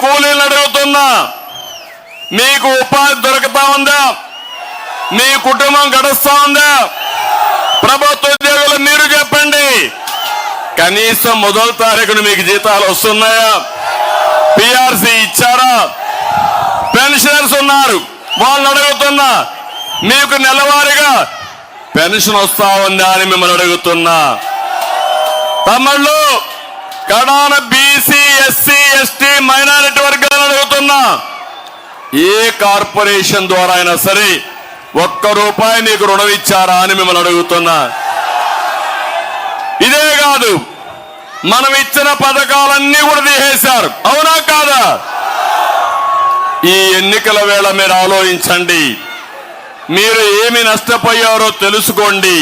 కూలీలు అడుగుతున్నా మీకు ఉపాధి దొరుకుతా ఉందా? మీ కుటుంబం గడుస్తా ఉందా? ప్రభుత్వ ఉద్యోగులు మీరు చెప్పండి. కనీసం మొదటి తారీఖున మీకు జీతాలు వస్తున్నాయా? పిఆర్సీ ఇచ్చారా? పెన్షనర్స్ ఉన్నారు. వాళ్ళు అడుగుతున్నా మీకు నెలవారీగా పెన్షన్ వస్తా ఉందా అని మిమ్మల్ని అడుగుతున్నా. తమ్ముళ్ళు కడాన బీసీ ఎస్సీ ఎస్టీ మైనారిటీ వర్గాలను అడుగుతున్నా. ఏ కార్పొరేషన్ ద్వారా అయినా సరే ఒక్క రూపాయి నీకు రుణం ఇచ్చారా అని మిమ్మల్ని అడుగుతున్నా. ఇదే కాదు మనం ఇచ్చిన పథకాలన్నీ కూడా తీసేశారు. అవునా కాదా? ఈ ఎన్నికల వేళ మీరు ఆలోచించండి. మీరు ఏమి నష్టపోయారో తెలుసుకోండి.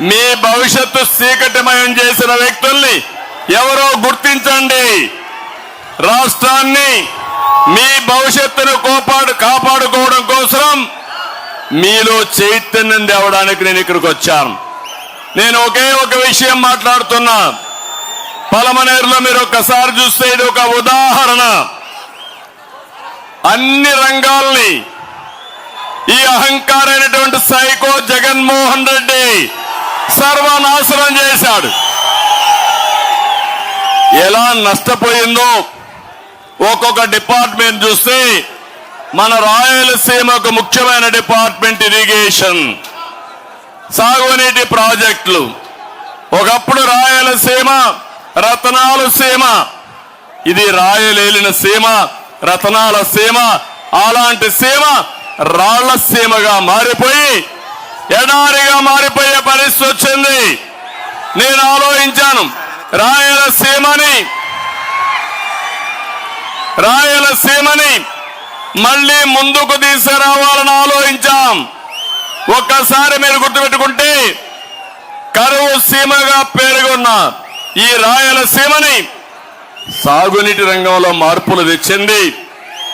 మీ భవిష్యత్తు చీకటిమయం చేసిన వ్యక్తుల్ని ఎవరో గుర్తించండి. రాష్ట్రాన్ని మీ భవిష్యత్తును కోపాడు కాపాడుకోవడం కోసం మీలో చైతన్యం తేవడానికి నేను ఇక్కడికి వచ్చాను. నేను ఒకే ఒక విషయం మాట్లాడుతున్నా. పలమనేరులో మీరు ఒక్కసారి చూస్తే ఇది ఒక ఉదాహరణ. అన్ని రంగాల్ని ఈ అహంకారైనటువంటి సైకో జగన్మోహన్ రెడ్డి సర్వనాశనం చేశాడు. ఎలా నష్టపోయిందో ఒక్కొక్క డిపార్ట్మెంట్ చూస్తే మన రాయలసీమ ఒక ముఖ్యమైన డిపార్ట్మెంట్ ఇరిగేషన్ సాగునీటి ప్రాజెక్టులు. ఒకప్పుడు రాయలసీమ రతనాల సీమ ఇది రాయలేలిన సీమ రతనాల సీమ అలాంటి సీమ రాళ్ళ సీమగా మారిపోయి ఎడారిగా మారిపోయే పరిస్థితి వచ్చింది. నేను ఆలోచించాను. రాయలసీమని రాయలసీమని మళ్ళీ ముందుకు తీసుకురావాలని ఆలోచించాం. ఒక్కసారి మీరు గుర్తుపెట్టుకుంటే కరువు సీమగా పేరుగొన్న ఈ రాయలసీమని సాగునీటి రంగంలో మార్పులు తెచ్చింది.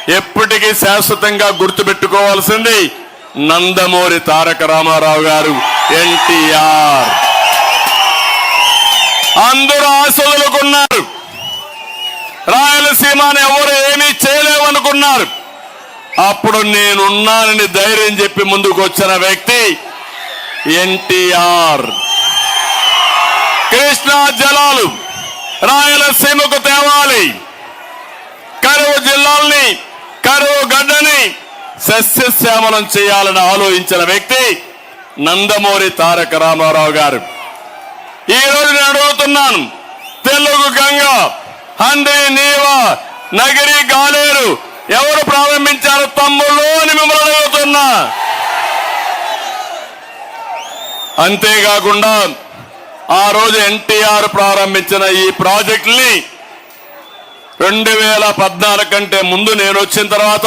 ఎప్పటికీ శాశ్వతంగా గుర్తుపెట్టుకోవాల్సింది నందమూరి తారక రామారావు గారు ఎన్టీఆర్. అందరూ ఆశలుకున్నారు రాయలసీమని ఎవరు ఏమీ చేయలేవనుకున్నారు. అప్పుడు నేనున్నానని ధైర్యం చెప్పి ముందుకు వచ్చిన వ్యక్తి ఎన్టీఆర్. కృష్ణా జలాలు రాయలసీమకు తేవాలి. కరువు జిల్లాల్ని కరువు గడ్డని సస్యశ్యామలం చేయాలని ఆలోచించిన వ్యక్తి నందమూరి తారక రామారావు గారు. ఈ రోజు నేను అడుగుతున్నాను తెలుగు గంగ హండ్రి నీవ నగిరి గాలేరు ఎవరు ప్రారంభించారు తమ్ముళ్ళు అని మిమ్మల్ని అడుగుతున్నా. అంతేకాకుండా ఆ రోజు ఎన్టీఆర్ ప్రారంభించిన ఈ ప్రాజెక్టుని రెండు వేల పద్నాలుగు కంటే ముందు నేను వచ్చిన తర్వాత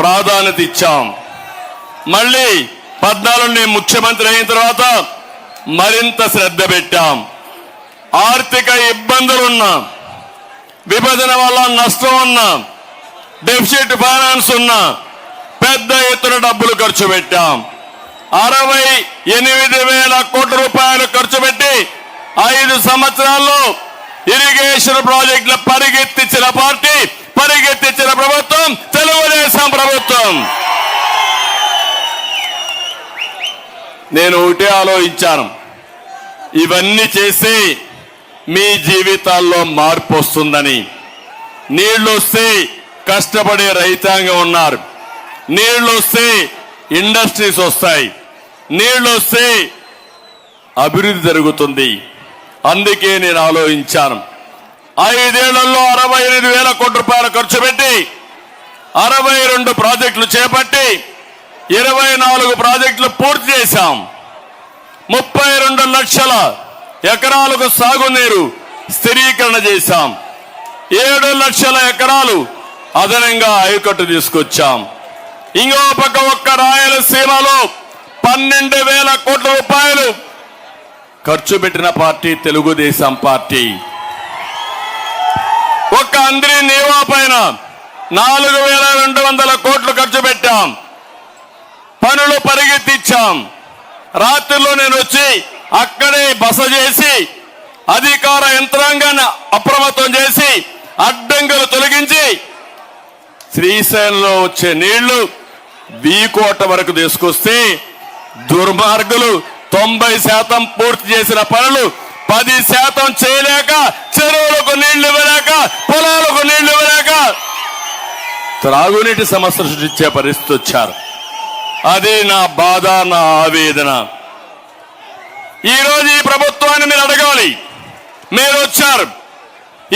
ప్రాధాన్యత ఇచ్చాం. మళ్ళీ పద్నాలుగు నేను ముఖ్యమంత్రి అయిన తర్వాత మరింత శ్రద్ధ పెట్టాం. ఆర్థిక ఇబ్బందులున్నా విభజన వల్ల నష్టం ఉన్నా డెఫిసిట్ ఫైనాన్స్ ఉన్నా పెద్ద ఎత్తున డబ్బులు ఖర్చు పెట్టాం. అరవై ఎనిమిది వేల కోట్ల రూపాయలు ఖర్చు పెట్టి ఐదు సంవత్సరాల్లో ఇరిగేషన్ ప్రాజెక్టులు పరిగెత్తించిన పార్టీ పరిగెత్తించిన ప్రభుత్వం తెలుగుదేశం ప్రభుత్వం. నేను ఒకటే ఆలోచించాను. ఇవన్నీ చేసి మీ జీవితాల్లో మార్పు వస్తుందని. నీళ్ళు వస్తే కష్టపడే రైతాంగం ఉన్నారు. నీళ్ళు వస్తే ఇండస్ట్రీస్ వస్తాయి. నీళ్ళు వస్తే అభివృద్ధి జరుగుతుంది. అందుకే నేను ఆలోచించాను. ఐదేళ్ళలో అరవై ఎనిమిది వేల కోట్ల రూపాయలు ఖర్చు పెట్టి అరవై రెండు ప్రాజెక్టులు చేపట్టి ఇరవై నాలుగు ప్రాజెక్టులు పూర్తి చేశాం. ముప్పై రెండు లక్షల ఎకరాలకు సాగునీరు స్థిరీకరణ చేశాం. ఏడు లక్షల ఎకరాలు అదనంగా ఆయకట్టు తీసుకొచ్చాం. ఇంకో పక్క ఒక్క రాయలసీమలో పన్నెండు వేల కోట్ల రూపాయలు ఖర్చు పెట్టిన పార్టీ తెలుగుదేశం పార్టీ. ఒక్క అంద్రి నేవా పైన నాలుగు వేల రెండు వందల కోట్లు ఖర్చు పెట్టాం. పనులు పరిగెత్తిచ్చాం. రాత్రిలో నేను వచ్చి అక్కడే బస చేసి అధికార యంత్రాంగాన్ని అప్రమత్తం చేసి అడ్డంకులు తొలగించి శ్రీశైలంలో వచ్చే నీళ్ళు వీకోట వరకు తీసుకొస్తే దుర్మార్గులు తొంభై శాతం పూర్తి చేసిన పనులు పది శాతం చేయలేక చెరువులకు నీళ్ళు ఇవ్వలేక పొలాలకు నీళ్ళు ఇవ్వలేక త్రాగునీటి సమస్య సృష్టించే పరిస్థితి వచ్చారు. అదే నా బాధ నా ఆవేదన. ఈ రోజు ఈ ప్రభుత్వాన్ని మీరు అడగాలి. మీరు వచ్చారు.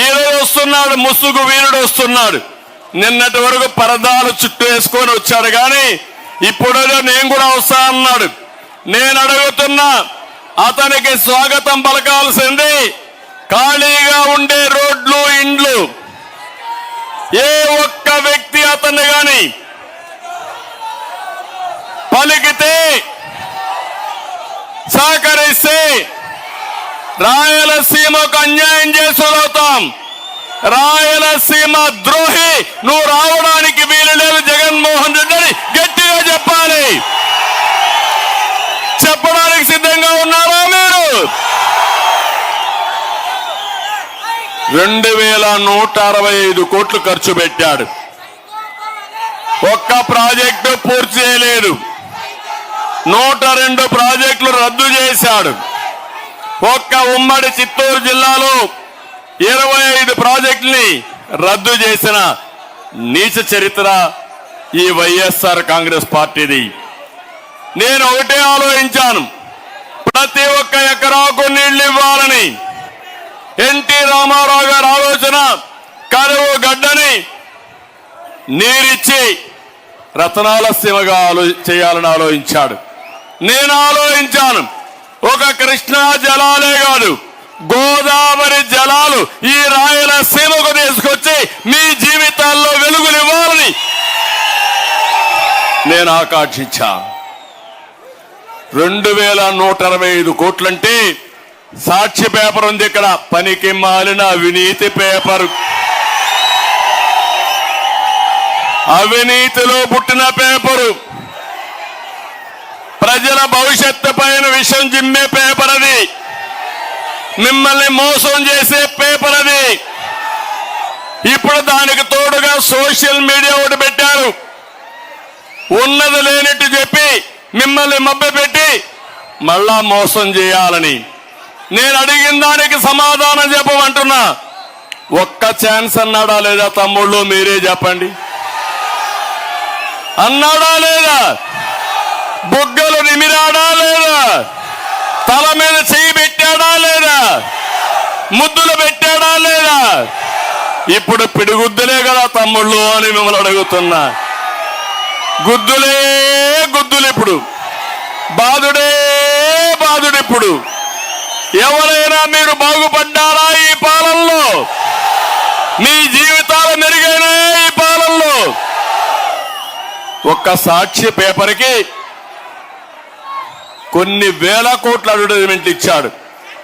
ఈ రోజు వస్తున్నాడు ముసుగు వీరుడు వస్తున్నాడు. నిన్నటి వరకు పరదాలు చుట్టూ వేసుకొని వచ్చాడు కానీ ఇప్పుడు నేను కూడా వస్తా అన్నాడు. నేను అడుగుతున్నా అతనికి స్వాగతం పలకాల్సింది ఖాళీగా ఉండే రోడ్లు ఇండ్లు. ఏ ఒక్క వ్యక్తి అతనిగా గాని సహకరిస్తే రాయలసీమకు అన్యాయం చేసులవుతాం రాయలసీమ ద్రోహి నువ్వు రావడానికి వీలు లేదు జగన్మోహన్ రెడ్డి అని గట్టిగా చెప్పాలి. చెప్పడానికి సిద్ధంగా ఉన్నారా మీరు? రెండు వేల నూట అరవై ఐదు కోట్లు ఖర్చు పెట్టాడు. ఒక్క ప్రాజెక్టు పూర్తి చేయలేదు. నూట రెండు ప్రాజెక్టులు రద్దు చేశాడు. ఒక్క ఉమ్మడి చిత్తూరు జిల్లాలో ఇరవై ఐదు ప్రాజెక్టుని రద్దు చేసిన నీచ చరిత్ర ఈ వైఎస్ఆర్ కాంగ్రెస్ పార్టీది. నేను ఒకటే ఆలోచించాను. ప్రతి ఒక్క ఎకరాకు నీళ్ళు ఇవ్వాలని ఎన్టీ రామారావు గారి ఆలోచన కరువు గడ్డని నీరిచ్చి రతనాల సీమగా ఆలో చేయాలని ఆలోచించాడు. నేను ఆలోచించాను. ఒక కృష్ణా జలాలే కాదు గోదావరి జలాలు ఈ రాయలసీమకు తీసుకొచ్చి మీ జీవితాల్లో వెలుగునివ్వాలని నేను ఆకాంక్షించా. రెండు వేల నూట అరవై ఐదు కోట్లంటే సాక్షి పేపర్ ఉంది ఇక్కడ పనికి మాలిన అవినీతి పేపర్. అవినీతిలో పుట్టిన పేపరు. ప్రజల భవిష్యత్తు పైన విషం జిమ్మే పేపర్ అది. మిమ్మల్ని మోసం చేసే పేపర్ అది. ఇప్పుడు దానికి తోడుగా సోషల్ మీడియా ఒకటి పెట్టారు. ఉన్నది లేనట్టు చెప్పి మిమ్మల్ని మభ్యపెట్టి మళ్ళా మోసం చేయాలని. నేను అడిగిన దానికి సమాధానం చెప్పమంటున్నా. ఒక్క ఛాన్స్ అన్నాడా లేదా తమ్ముళ్ళు? మీరే చెప్పండి. అన్నాడా లేదా? బుగ్గలు నిమిరాడా లేదా? తల మీద చెయ్యి పెట్టాడా లేదా? ముద్దులు పెట్టాడా లేదా? ఇప్పుడు పిడిగుద్దులే కదా తమ్ముళ్ళు అని మిమ్మల్ని అడుగుతున్నా. గుద్దులే గుద్దులు ఇప్పుడు. బాధుడే బాధుడు ఇప్పుడు. ఎవరైనా మీరు బాగుపడ్డారా ఈ పాలనలో? మీ జీవితాలు మెరుగైనా ఈ పాలనలో? ఒక్క సాక్షి పేపర్కి కొన్ని వేల కోట్ల అడ్వర్టైజ్మెంట్లు ఇచ్చాడు.